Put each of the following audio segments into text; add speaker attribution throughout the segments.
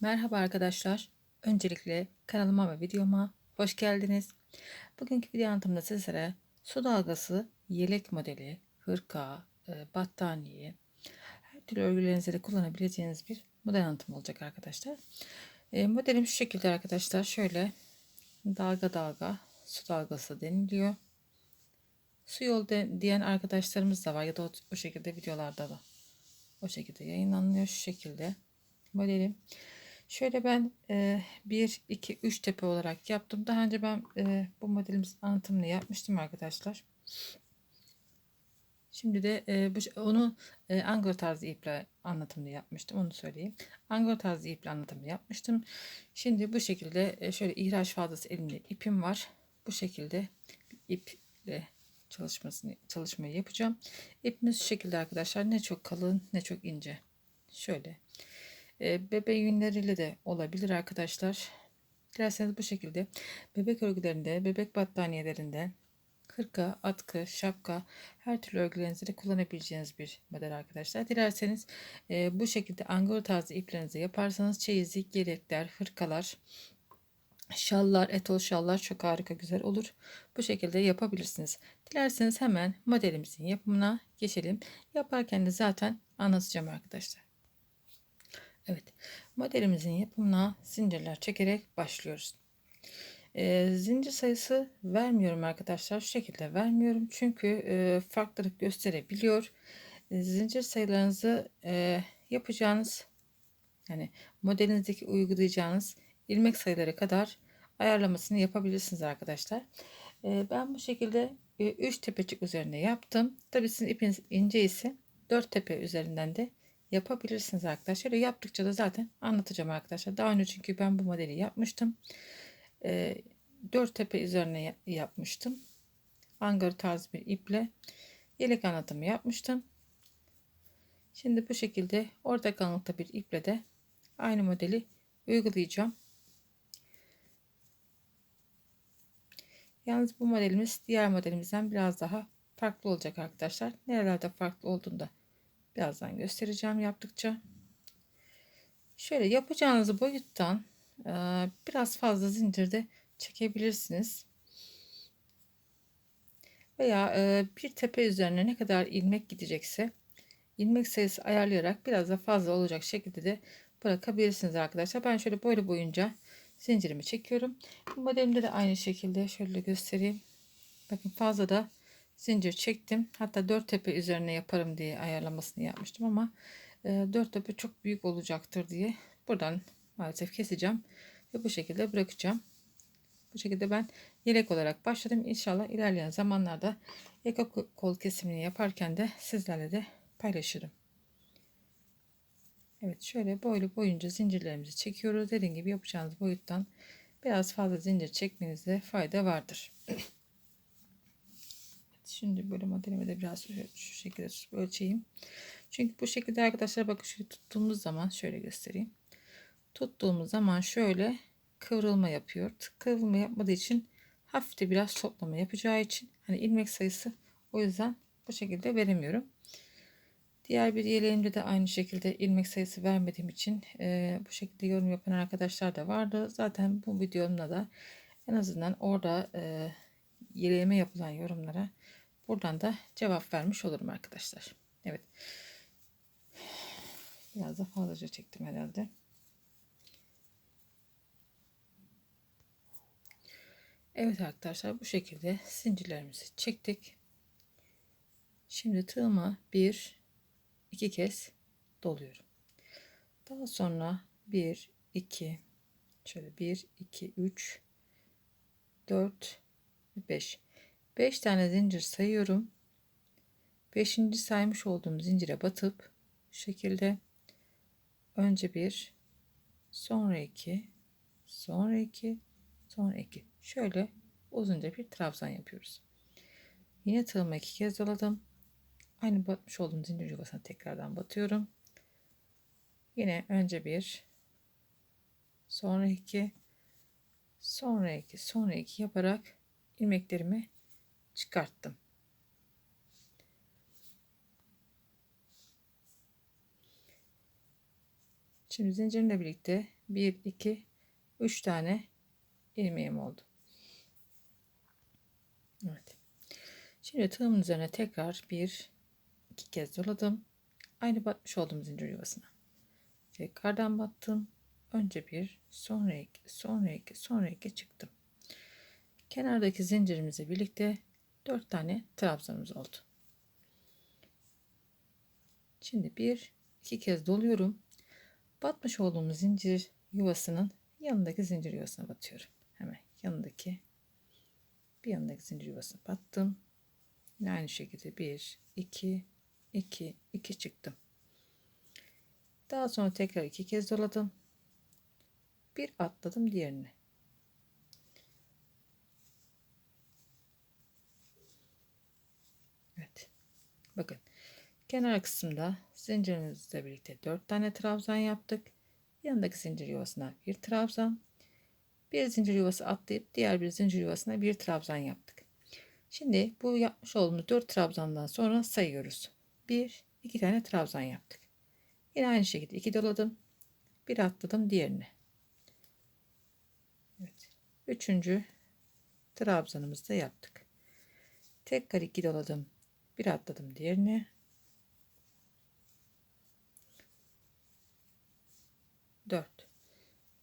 Speaker 1: Merhaba arkadaşlar. Öncelikle kanalıma ve videoma hoş geldiniz. Bugünkü video anlatımda sizlere su dalgası yelek modeli, hırka, e, battaniye, her türlü örgülerinizde de kullanabileceğiniz bir model anlatım olacak arkadaşlar. E, modelim şu şekilde arkadaşlar. Şöyle dalga dalga su dalgası deniliyor. Su yol de, diyen arkadaşlarımız da var ya da o, o şekilde videolarda da o şekilde yayınlanıyor şu şekilde modelim. Şöyle ben e, 1, 2, 3 tepe olarak yaptım. Daha önce ben bu modelimizin anlatımını yapmıştım arkadaşlar. Şimdi de e, bu, onu e, anglo tarzı iple anlatımını yapmıştım. Onu söyleyeyim. Anglo tarzı iple anlatımını yapmıştım. Şimdi bu şekilde şöyle ihraç fazlası elimde ipim var. Bu şekilde iple çalışmasını çalışmayı yapacağım. İpimiz şu şekilde arkadaşlar. Ne çok kalın ne çok ince. Şöyle e, bebe yünleriyle de olabilir arkadaşlar. Dilerseniz bu şekilde bebek örgülerinde, bebek battaniyelerinde, kırka, atkı, şapka her türlü örgülerinizde de kullanabileceğiniz bir model arkadaşlar. Dilerseniz e, bu şekilde angora tarzı iplerinizi yaparsanız çeyizlik, yelekler, hırkalar, şallar, etol şallar çok harika güzel olur. Bu şekilde yapabilirsiniz. Dilerseniz hemen modelimizin yapımına geçelim. Yaparken de zaten anlatacağım arkadaşlar. Evet modelimizin yapımına zincirler çekerek başlıyoruz. E, zincir sayısı vermiyorum arkadaşlar. Şu şekilde vermiyorum. Çünkü e, farklılık gösterebiliyor. E, zincir sayılarınızı e, yapacağınız yani modelinizdeki uygulayacağınız ilmek sayıları kadar ayarlamasını yapabilirsiniz arkadaşlar. E, ben bu şekilde 3 e, tepecik üzerine yaptım. Tabii sizin ipiniz ince ise 4 tepe üzerinden de yapabilirsiniz arkadaşlar. Yaptıkça da zaten anlatacağım arkadaşlar. Daha önce çünkü ben bu modeli yapmıştım. E, 4 tepe üzerine yapmıştım. Angara tarzı bir iple yelek anlatımı yapmıştım. Şimdi bu şekilde orta kalınlıkta bir iple de aynı modeli uygulayacağım. Yalnız bu modelimiz diğer modelimizden biraz daha farklı olacak arkadaşlar. Nerelerde farklı olduğunda birazdan göstereceğim yaptıkça. Şöyle yapacağınız boyuttan e, biraz fazla zincirde çekebilirsiniz. Veya e, bir tepe üzerine ne kadar ilmek gidecekse ilmek sayısı ayarlayarak biraz da fazla olacak şekilde de bırakabilirsiniz arkadaşlar. Ben şöyle böyle boyunca zincirimi çekiyorum. Bu modelimde de aynı şekilde şöyle göstereyim. Bakın fazla da zincir çektim. Hatta dört tepe üzerine yaparım diye ayarlamasını yapmıştım ama e, dört tepe çok büyük olacaktır diye buradan maalesef keseceğim ve bu şekilde bırakacağım. Bu şekilde ben yelek olarak başladım. İnşallah ilerleyen zamanlarda yaka kol kesimini yaparken de sizlerle de paylaşırım. Evet şöyle boylu boyunca zincirlerimizi çekiyoruz. Dediğim gibi yapacağınız boyuttan biraz fazla zincir çekmenizde fayda vardır. Şimdi böyle modelimi de biraz şu şekilde ölçeyim. Çünkü bu şekilde arkadaşlar bakın şöyle tuttuğumuz zaman şöyle göstereyim. Tuttuğumuz zaman şöyle kıvrılma yapıyor. Kıvrılma yapmadığı için hafif de biraz toplama yapacağı için hani ilmek sayısı o yüzden bu şekilde veremiyorum. Diğer bir yeleğimde de aynı şekilde ilmek sayısı vermediğim için e, bu şekilde yorum yapan arkadaşlar da vardı. Zaten bu videomda da en azından orada e, yeleğime yapılan yorumlara buradan da cevap vermiş olurum arkadaşlar. Evet. Biraz da fazlaca çektim herhalde. Evet arkadaşlar bu şekilde zincirlerimizi çektik. Şimdi tığıma bir iki kez doluyorum. Daha sonra 1 2 şöyle 1 2 3 4 5 5 tane zincir sayıyorum. 5. saymış olduğum zincire batıp şu şekilde önce bir sonra iki sonra iki sonra iki şöyle uzunca bir trabzan yapıyoruz. Yine tığıma iki kez doladım. Aynı batmış olduğum zincir yuvasına tekrardan batıyorum. Yine önce bir, sonra iki, sonra iki, sonra iki yaparak ilmeklerimi çıkarttım. Şimdi zincirimle birlikte 1 2 3 tane ilmeğim oldu. Evet. Şimdi tığımın üzerine tekrar bir iki kez doladım. Aynı batmış olduğum zincir yuvasına. Tekrardan battım. Önce bir, sonra iki, sonra iki, sonra iki çıktım. Kenardaki zincirimizle birlikte 4 tane trabzanımız oldu. Şimdi bir, iki kez doluyorum. Batmış olduğumuz zincir yuvasının yanındaki zincir yuvasına batıyorum. Hemen yanındaki bir yanındaki zincir yuvasına battım. Yine aynı şekilde 1, 2, 2, 2 çıktım. Daha sonra tekrar iki kez doladım. Bir atladım diğerine. Evet. Bakın. Kenar kısımda zincirimizle birlikte 4 tane trabzan yaptık. Yanındaki zincir yuvasına bir trabzan. Bir zincir yuvası atlayıp diğer bir zincir yuvasına bir trabzan yaptık. Şimdi bu yapmış olduğumuz 4 trabzandan sonra sayıyoruz. 1 2 tane trabzan yaptık. Yine aynı şekilde 2 doladım. Bir atladım diğerine. Evet. Üçüncü trabzanımızı da yaptık. Tekrar 2 doladım. Bir atladım diğerine. 4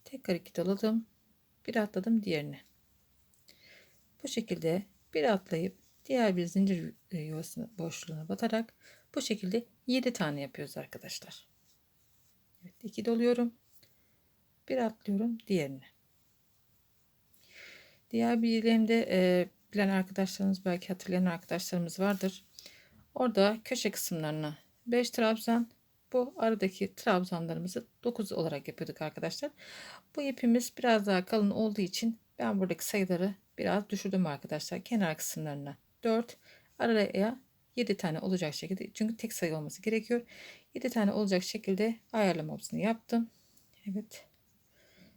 Speaker 1: tekrar 2 doladım bir atladım diğerine. Bu şekilde bir atlayıp diğer bir zincir e, yuvasına boşluğuna batarak bu şekilde 7 tane yapıyoruz arkadaşlar. Evet 2 doluyorum bir atlıyorum diğerine. Diğer bilgilerimde e, bilen arkadaşlarımız belki hatırlayan arkadaşlarımız vardır orada köşe kısımlarına 5 trabzan bu aradaki trabzanlarımızı 9 olarak yapıyorduk arkadaşlar. Bu ipimiz biraz daha kalın olduğu için ben buradaki sayıları biraz düşürdüm arkadaşlar. Kenar kısımlarına 4 araya 7 tane olacak şekilde çünkü tek sayı olması gerekiyor. 7 tane olacak şekilde ayarlamasını yaptım. Evet.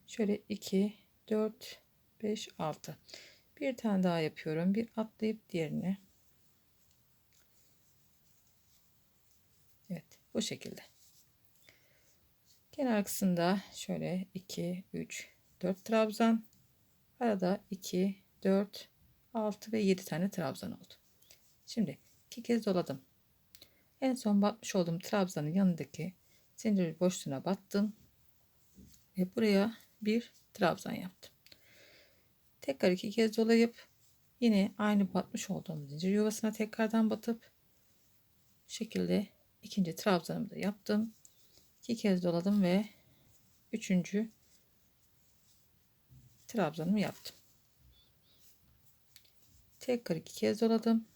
Speaker 1: Şöyle 2 4 5 6 bir tane daha yapıyorum. Bir atlayıp diğerine Evet. Bu şekilde. Kenar kısımda şöyle 2, 3, 4 trabzan. Arada 2, 4, 6 ve 7 tane trabzan oldu. Şimdi iki kez doladım. En son batmış olduğum trabzanın yanındaki zincir boşluğuna battım. Ve buraya bir trabzan yaptım. Tekrar iki kez dolayıp yine aynı batmış olduğum zincir yuvasına tekrardan batıp şekilde ikinci trabzanımı da yaptım. İki kez doladım ve üçüncü trabzanımı yaptım. Tekrar iki kez doladım.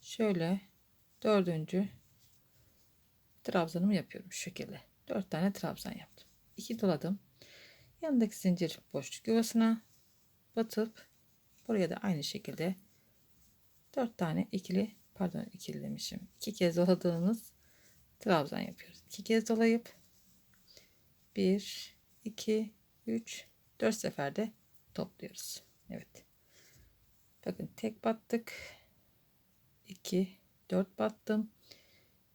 Speaker 1: Şöyle dördüncü trabzanımı yapıyorum şu şekilde. Dört tane trabzan yaptım. İki doladım. Yanındaki zincir boşluk yuvasına batıp buraya da aynı şekilde dört tane ikili pardon ikili demişim. İki kez doladığımız trabzan yapıyoruz. İki kez dolayıp 1 2 3 4 seferde topluyoruz. Evet. Bakın tek battık. 2 4 battım.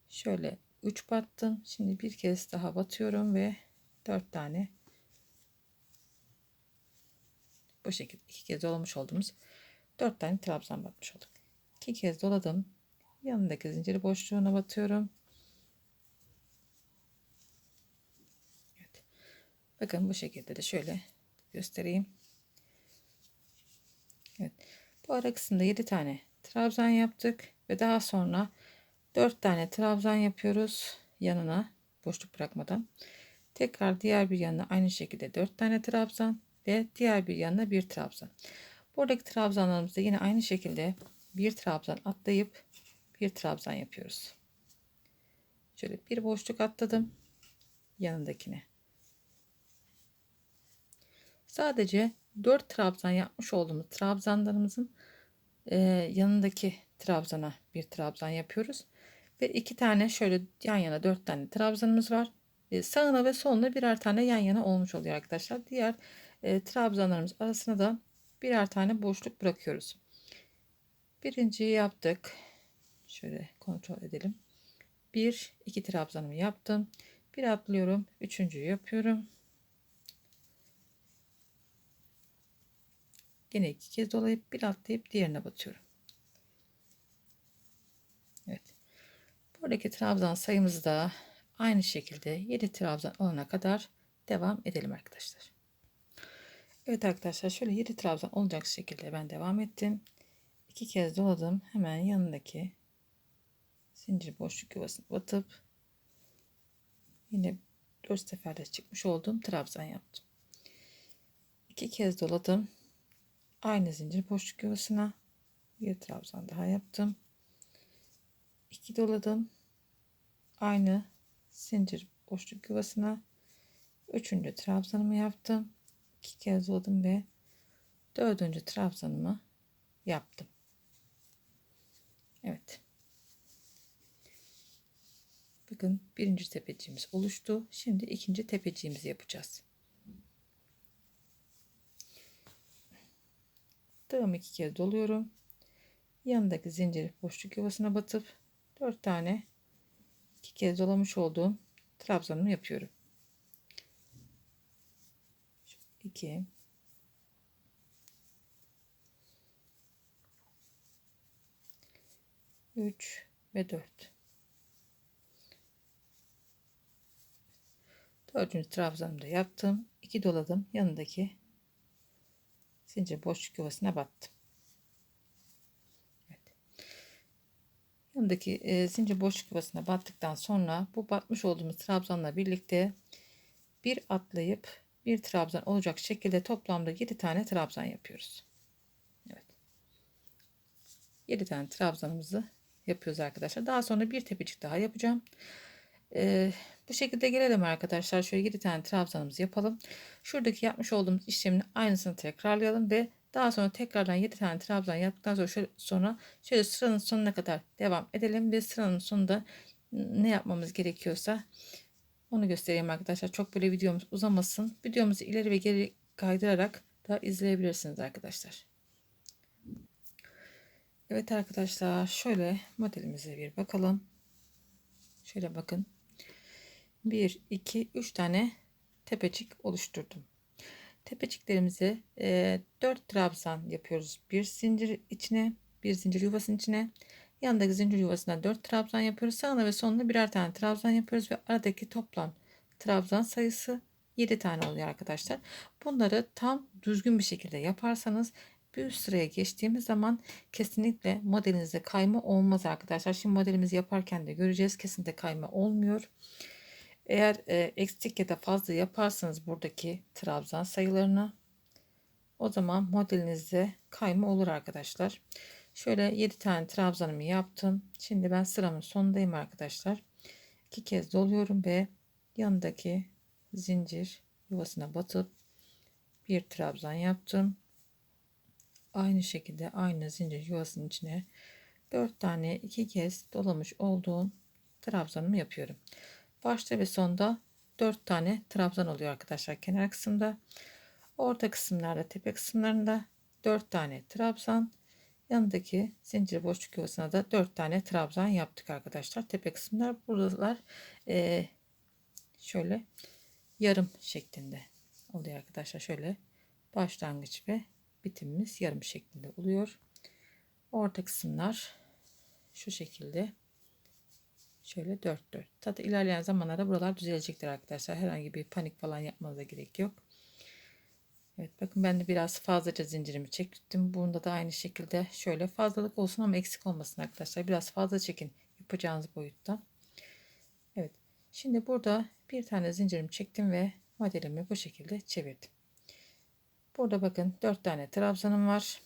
Speaker 1: Şöyle 3 battım. Şimdi bir kez daha batıyorum ve 4 tane bu şekilde iki kez dolamış olduğumuz 4 tane trabzan batmış olduk. 2 kez doladım. Yanındaki zinciri boşluğuna batıyorum. Evet. Bakın bu şekilde de şöyle göstereyim. Evet. Bu ara kısımda 7 tane trabzan yaptık ve daha sonra 4 tane trabzan yapıyoruz yanına boşluk bırakmadan. Tekrar diğer bir yanına aynı şekilde 4 tane trabzan ve diğer bir yanına bir trabzan. Buradaki trabzanlarımızda yine aynı şekilde bir trabzan atlayıp bir trabzan yapıyoruz. Şöyle bir boşluk atladım yanındakine. Sadece 4 trabzan yapmış olduğumuz trabzanlarımızın e, yanındaki trabzana bir trabzan yapıyoruz. Ve iki tane şöyle yan yana dört tane trabzanımız var. E, sağına ve soluna birer tane yan yana olmuş oluyor arkadaşlar. Diğer e, trabzanlarımız arasına da birer tane boşluk bırakıyoruz. Birinciyi yaptık. Şöyle kontrol edelim. 1 2 trabzanımı yaptım. Bir atlıyorum. Üçüncüyü yapıyorum. Yine iki kez dolayıp bir atlayıp diğerine batıyorum. Evet. Buradaki trabzan sayımızı da aynı şekilde 7 trabzan olana kadar devam edelim arkadaşlar. Evet arkadaşlar şöyle 7 trabzan olacak şekilde ben devam ettim. İki kez doladım. Hemen yanındaki zincir boşluk yuvasını batıp yine 4 seferde çıkmış olduğum trabzan yaptım. İki kez doladım. Aynı zincir boşluk yuvasına bir trabzan daha yaptım. 2 doladım. Aynı zincir boşluk yuvasına üçüncü trabzanımı yaptım. iki kez doladım ve dördüncü trabzanımı yaptım. Evet. Bakın birinci tepeciğimiz oluştu. Şimdi ikinci tepeciğimizi yapacağız. Tığımı iki kez doluyorum. Yanındaki zincir boşluk yuvasına batıp 4 tane iki kez dolamış olduğum trabzanımı yapıyorum. 2 3 ve 4 dördüncü trabzanımı da yaptım 2 doladım yanındaki zincir boşluk yuvasına battım evet. yanındaki e, zincir boşluk yuvasına battıktan sonra bu batmış olduğumuz trabzanla birlikte bir atlayıp bir trabzan olacak şekilde toplamda 7 tane trabzan yapıyoruz. Evet. 7 tane trabzanımızı yapıyoruz arkadaşlar. Daha sonra bir tepecik daha yapacağım. Ee, bu şekilde gelelim arkadaşlar. Şöyle 7 tane trabzanımızı yapalım. Şuradaki yapmış olduğumuz işlemin aynısını tekrarlayalım ve daha sonra tekrardan 7 tane trabzan yaptıktan sonra şöyle, sonra şöyle sıranın sonuna kadar devam edelim ve sıranın sonunda ne yapmamız gerekiyorsa onu göstereyim arkadaşlar. Çok böyle videomuz uzamasın. Videomuzu ileri ve geri kaydırarak da izleyebilirsiniz arkadaşlar. Evet arkadaşlar şöyle modelimize bir bakalım. Şöyle bakın. 1, 2, 3 tane tepecik oluşturdum. Tepeciklerimizi e, 4 trabzan yapıyoruz. Bir zincir içine, bir zincir yuvasının içine. Yanındaki zincir yuvasına 4 trabzan yapıyoruz. Sağına ve sonuna birer tane trabzan yapıyoruz ve aradaki toplam trabzan sayısı 7 tane oluyor arkadaşlar. Bunları tam düzgün bir şekilde yaparsanız bir üst sıraya geçtiğimiz zaman kesinlikle modelinizde kayma olmaz arkadaşlar. Şimdi modelimizi yaparken de göreceğiz. Kesinlikle kayma olmuyor. Eğer e, eksik ya da fazla yaparsanız buradaki trabzan sayılarını o zaman modelinizde kayma olur arkadaşlar. Şöyle 7 tane trabzanımı yaptım. Şimdi ben sıramın sonundayım arkadaşlar. İki kez doluyorum ve yanındaki zincir yuvasına batıp bir trabzan yaptım. Aynı şekilde aynı zincir yuvasının içine 4 tane iki kez dolamış olduğum trabzanımı yapıyorum. Başta ve sonda 4 tane trabzan oluyor arkadaşlar kenar kısımda. Orta kısımlarda tepe kısımlarında 4 tane trabzan Yanındaki zincir boşluk yuvasına da 4 tane trabzan yaptık arkadaşlar. Tepe kısımlar buralar e, şöyle yarım şeklinde oluyor arkadaşlar. Şöyle başlangıç ve bitimimiz yarım şeklinde oluyor. Orta kısımlar şu şekilde şöyle 4 4. Tabi ilerleyen zamanlarda buralar düzelecektir arkadaşlar. Herhangi bir panik falan yapmanıza gerek yok. Evet bakın ben de biraz fazlaca zincirimi çektim. Bunda da aynı şekilde şöyle fazlalık olsun ama eksik olmasın arkadaşlar. Biraz fazla çekin yapacağınız boyutta. Evet. Şimdi burada bir tane zincirimi çektim ve modelimi bu şekilde çevirdim. Burada bakın 4 tane trabzanım var.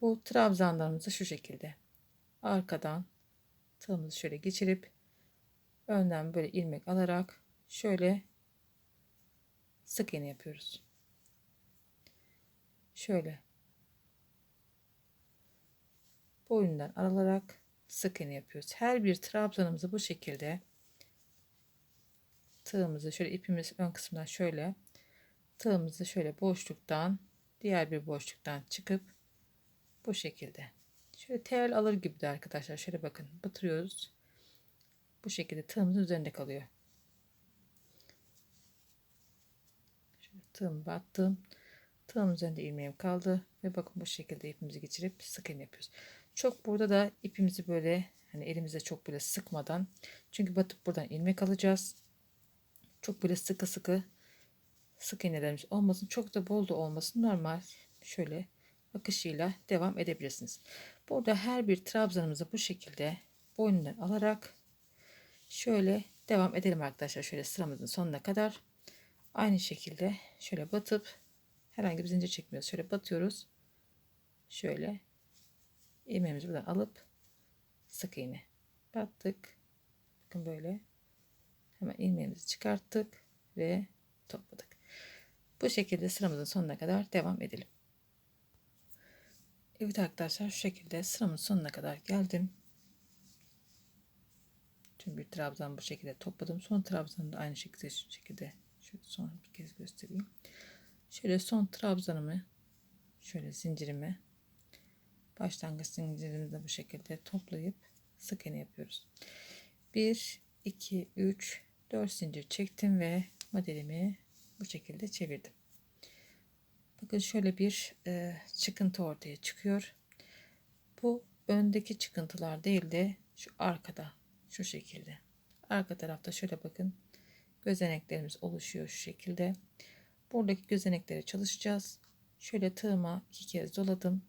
Speaker 1: Bu trabzanlarımızı şu şekilde arkadan tığımızı şöyle geçirip önden böyle ilmek alarak şöyle sık iğne yapıyoruz. Şöyle boyundan aralarak sık iğne yapıyoruz. Her bir trabzanımızı bu şekilde tığımızı şöyle ipimiz ön kısmından şöyle tığımızı şöyle boşluktan diğer bir boşluktan çıkıp bu şekilde şöyle tel alır gibi de arkadaşlar şöyle bakın batırıyoruz bu şekilde tığımızın üzerinde kalıyor. Şöyle tığımı battım. Tığım üzerinde ilmeğim kaldı ve bakın bu şekilde ipimizi geçirip sık iğne yapıyoruz. Çok burada da ipimizi böyle hani elimize çok böyle sıkmadan çünkü batıp buradan ilmek alacağız. Çok böyle sıkı sıkı sık iğnelerimiz olmasın. Çok da bol da olmasın. Normal şöyle akışıyla devam edebilirsiniz. Burada her bir trabzanımızı bu şekilde boynundan alarak şöyle devam edelim arkadaşlar. Şöyle sıramızın sonuna kadar aynı şekilde şöyle batıp herhangi bir zincir çekmiyoruz. Şöyle batıyoruz. Şöyle ilmeğimizi buradan alıp sık iğne battık. Bakın böyle hemen ilmeğimizi çıkarttık ve topladık. Bu şekilde sıramızın sonuna kadar devam edelim. Evet arkadaşlar şu şekilde sıramın sonuna kadar geldim. Tüm bir trabzan bu şekilde topladım. Son trabzanı da aynı şekilde şu şekilde şöyle son bir kez göstereyim. Şöyle son trabzanımı şöyle zincirimi başlangıç zincirimizi de bu şekilde toplayıp sık iğne yapıyoruz. 1 2 3 4 zincir çektim ve modelimi bu şekilde çevirdim. Bakın şöyle bir e, çıkıntı ortaya çıkıyor. Bu öndeki çıkıntılar değil de şu arkada şu şekilde. Arka tarafta şöyle bakın gözeneklerimiz oluşuyor şu şekilde. Buradaki gözeneklere çalışacağız. Şöyle tığıma iki kez doladım.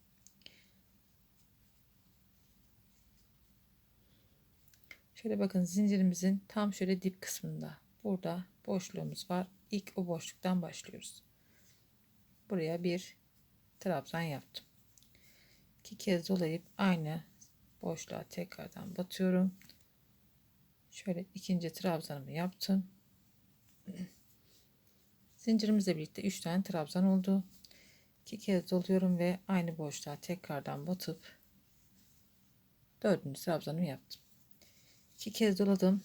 Speaker 1: Şöyle bakın zincirimizin tam şöyle dip kısmında. Burada boşluğumuz var. İlk o boşluktan başlıyoruz. Buraya bir trabzan yaptım. İki kez dolayıp aynı boşluğa tekrardan batıyorum. Şöyle ikinci trabzanımı yaptım. Zincirimizle birlikte 3 tane trabzan oldu. İki kez doluyorum ve aynı boşluğa tekrardan batıp dördüncü trabzanımı yaptım. İki kez doladım.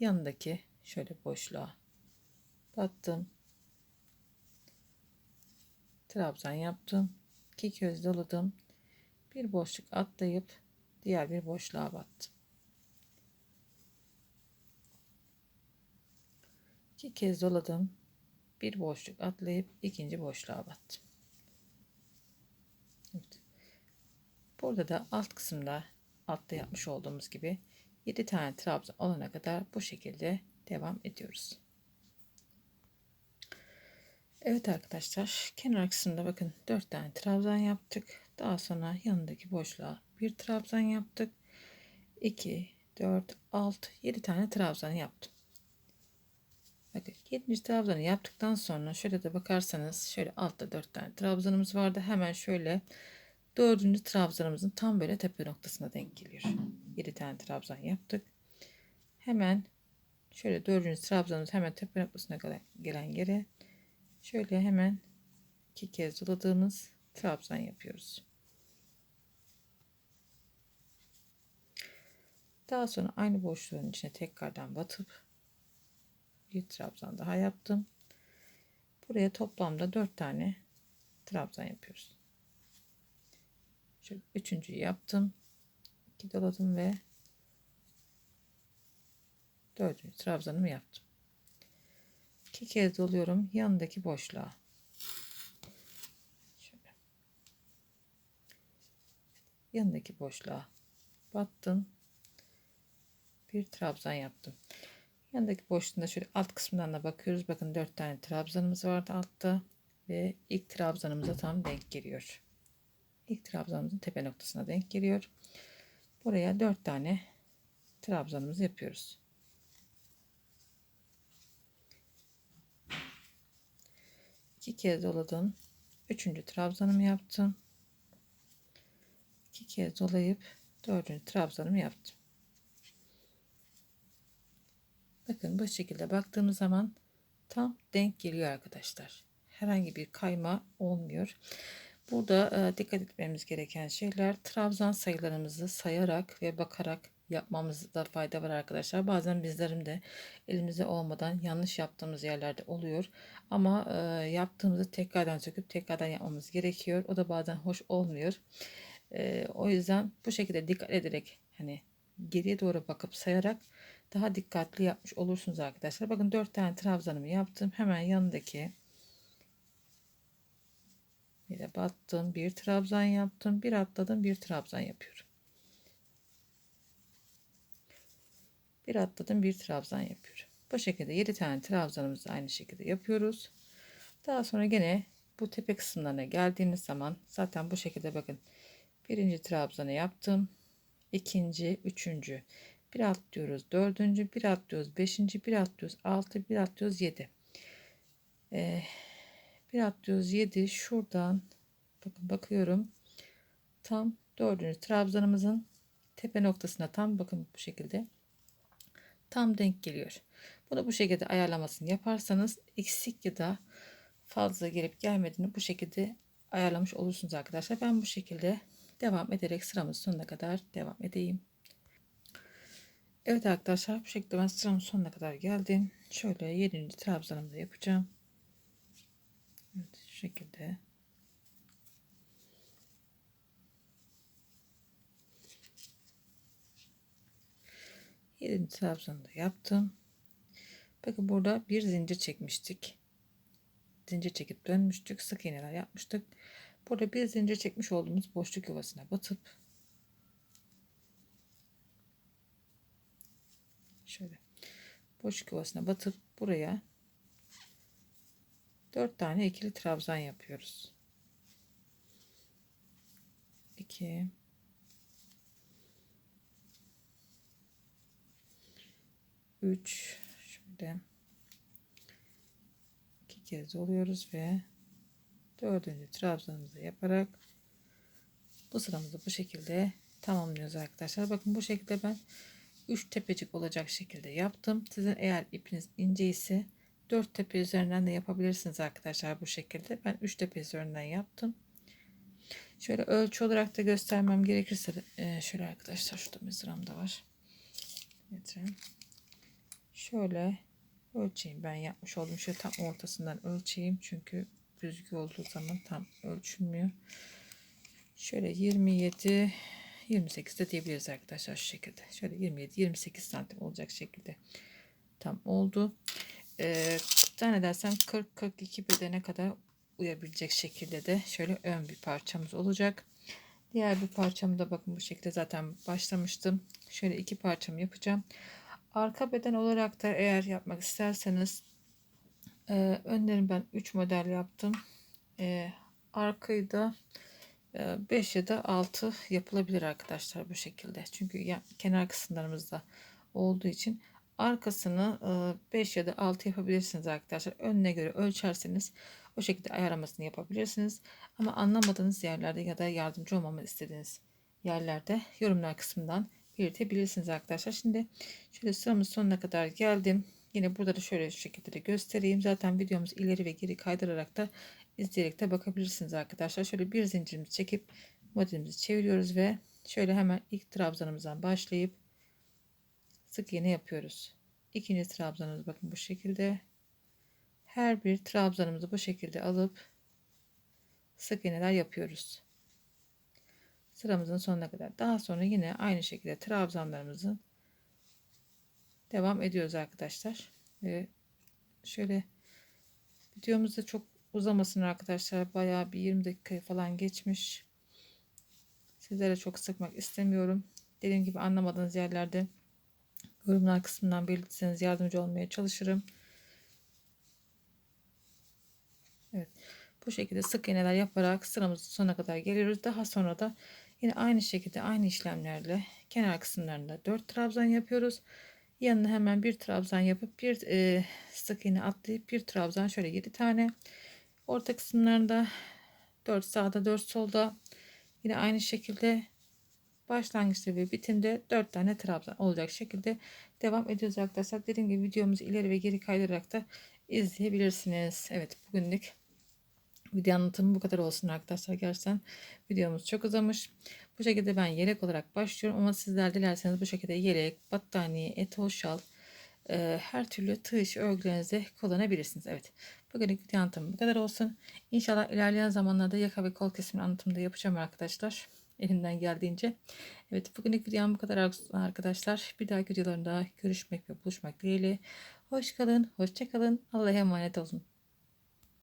Speaker 1: Yanındaki şöyle boşluğa battım. Trabzan yaptım. İki kez doladım. Bir boşluk atlayıp diğer bir boşluğa battım. İki kez doladım. Bir boşluk atlayıp ikinci boşluğa battım. Evet. Burada da alt kısımda altta yapmış olduğumuz gibi 7 tane trabzan olana kadar bu şekilde devam ediyoruz. Evet arkadaşlar kenar kısmında bakın 4 tane trabzan yaptık. Daha sonra yanındaki boşluğa bir trabzan yaptık. 2, 4, 6, 7 tane trabzan yaptım. Bakın 7. trabzanı yaptıktan sonra şöyle de bakarsanız şöyle altta 4 tane trabzanımız vardı. Hemen şöyle 4. trabzanımızın tam böyle tepe noktasına denk geliyor. 7 tane trabzan yaptık. Hemen şöyle 4. trabzanımız hemen tepe noktasına gelen yere şöyle hemen iki kez doladığımız trabzan yapıyoruz. Daha sonra aynı boşluğun içine tekrardan batıp bir trabzan daha yaptım. Buraya toplamda 4 tane trabzan yapıyoruz. Şöyle üçüncüyü yaptım. 2 doladım ve dördüncü trabzanımı yaptım. İki kez doluyorum yanındaki boşluğa. Şöyle. Yanındaki boşluğa battım. Bir trabzan yaptım. Yanındaki boşluğunda şöyle alt kısmından da bakıyoruz. Bakın 4 tane trabzanımız vardı altta ve ilk trabzanımıza tam denk geliyor. İlk trabzanımızın tepe noktasına denk geliyor. Buraya 4 tane trabzanımızı yapıyoruz. İki kez doladım. Üçüncü trabzanımı yaptım. iki kez dolayıp dördüncü trabzanımı yaptım. Bakın bu şekilde baktığımız zaman tam denk geliyor arkadaşlar. Herhangi bir kayma olmuyor. Burada e, dikkat etmemiz gereken şeyler trabzan sayılarımızı sayarak ve bakarak yapmamızda fayda var arkadaşlar. Bazen bizlerim de elimizde olmadan yanlış yaptığımız yerlerde oluyor. Ama e, yaptığımızı tekrardan söküp tekrardan yapmamız gerekiyor. O da bazen hoş olmuyor. E, o yüzden bu şekilde dikkat ederek hani geriye doğru bakıp sayarak daha dikkatli yapmış olursunuz arkadaşlar. Bakın 4 tane trabzanımı yaptım. Hemen yanındaki bir de battım. Bir trabzan yaptım. Bir atladım. Bir trabzan yapıyorum. Bir atladım. Bir trabzan yapıyorum. Bu şekilde 7 tane trabzanımızı aynı şekilde yapıyoruz. Daha sonra gene bu tepe kısımlarına geldiğimiz zaman zaten bu şekilde bakın. Birinci trabzanı yaptım. ikinci, üçüncü. Bir atlıyoruz. Dördüncü, bir atlıyoruz. Beşinci, bir atlıyoruz. Altı, bir atlıyoruz. Yedi. Ee, bir atlıyoruz. Yedi. Şuradan bakın bakıyorum. Tam dördüncü trabzanımızın tepe noktasına tam bakın bu şekilde tam denk geliyor. Bunu bu şekilde ayarlamasını yaparsanız eksik ya da fazla gelip gelmediğini bu şekilde ayarlamış olursunuz arkadaşlar. Ben bu şekilde devam ederek sıramız sonuna kadar devam edeyim. Evet arkadaşlar bu şekilde ben sıramın sonuna kadar geldim. Şöyle 7. trabzanımı da yapacağım. Evet şu şekilde. Da yaptım. Bakın burada bir zincir çekmiştik. Zincir çekip dönmüştük. Sık iğneler yapmıştık. Burada bir zincir çekmiş olduğumuz boşluk yuvasına batıp şöyle boşluk yuvasına batıp buraya 4 tane ikili trabzan yapıyoruz. 2 3 şöyle iki kez oluyoruz ve dördüncü trabzanımızı yaparak bu sıramızı bu şekilde tamamlıyoruz arkadaşlar. Bakın bu şekilde ben 3 tepecik olacak şekilde yaptım. Sizin eğer ipiniz ince ise 4 tepe üzerinden de yapabilirsiniz arkadaşlar bu şekilde. Ben 3 tepe üzerinden yaptım. Şöyle ölçü olarak da göstermem gerekirse de, e, şöyle arkadaşlar şurada mızram da var. Getirin. Şöyle ölçeyim ben yapmış oldum. Şöyle tam ortasından ölçeyim. Çünkü düzgün olduğu zaman tam ölçülmüyor. Şöyle 27 28 de diyebiliriz arkadaşlar şu şekilde. Şöyle 27 28 santim olacak şekilde tam oldu. Ee, zannedersem 40 42 bedene kadar uyabilecek şekilde de şöyle ön bir parçamız olacak. Diğer bir parçamı da bakın bu şekilde zaten başlamıştım. Şöyle iki parçamı yapacağım. Arka beden olarak da eğer yapmak isterseniz e, önlerim ben 3 model yaptım. E, arkayı da 5 e, ya da 6 yapılabilir arkadaşlar bu şekilde. Çünkü ya, kenar kısımlarımızda olduğu için arkasını 5 e, ya da 6 yapabilirsiniz arkadaşlar. Önüne göre ölçerseniz o şekilde ayarlamasını yapabilirsiniz. Ama anlamadığınız yerlerde ya da yardımcı olmamı istediğiniz yerlerde yorumlar kısmından belirtebilirsiniz arkadaşlar. Şimdi şöyle sıramız sonuna kadar geldim. Yine burada da şöyle şu şekilde de göstereyim. Zaten videomuz ileri ve geri kaydırarak da izleyerek de bakabilirsiniz arkadaşlar. Şöyle bir zincirimizi çekip modelimizi çeviriyoruz ve şöyle hemen ilk trabzanımızdan başlayıp sık iğne yapıyoruz. İkinci trabzanımız bakın bu şekilde. Her bir trabzanımızı bu şekilde alıp sık iğneler yapıyoruz sıramızın sonuna kadar. Daha sonra yine aynı şekilde trabzanlarımızın devam ediyoruz arkadaşlar. Ve şöyle videomuzda çok uzamasın arkadaşlar. Bayağı bir 20 dakikayı falan geçmiş. Sizlere çok sıkmak istemiyorum. Dediğim gibi anlamadığınız yerlerde yorumlar kısmından belirtirseniz yardımcı olmaya çalışırım. Evet. Bu şekilde sık iğneler yaparak sıramızın sonuna kadar geliyoruz. Daha sonra da Yine aynı şekilde aynı işlemlerle kenar kısımlarında 4 trabzan yapıyoruz. Yanına hemen bir trabzan yapıp bir e, sık iğne atlayıp bir trabzan şöyle 7 tane. Orta kısımlarında 4 sağda 4 solda yine aynı şekilde başlangıçta ve bitimde 4 tane trabzan olacak şekilde devam ediyoruz arkadaşlar. Dediğim gibi videomuzu ileri ve geri kaydırarak da izleyebilirsiniz. Evet bugünlük Video anlatımı bu kadar olsun arkadaşlar. Gerçekten videomuz çok uzamış. Bu şekilde ben yelek olarak başlıyorum. Ama sizler dilerseniz bu şekilde yelek, battaniye, etol şal, e, her türlü tığ işi örgülerinizde kullanabilirsiniz. Evet. Bugünlük video anlatımı bu kadar olsun. İnşallah ilerleyen zamanlarda yaka ve kol kesimi anlatımı da yapacağım arkadaşlar. elimden geldiğince. Evet bugünlük videom bu kadar arkadaşlar. Bir dahaki videolarında görüşmek ve buluşmak dileğiyle. Hoş kalın, hoşça kalın. Allah'a emanet olun.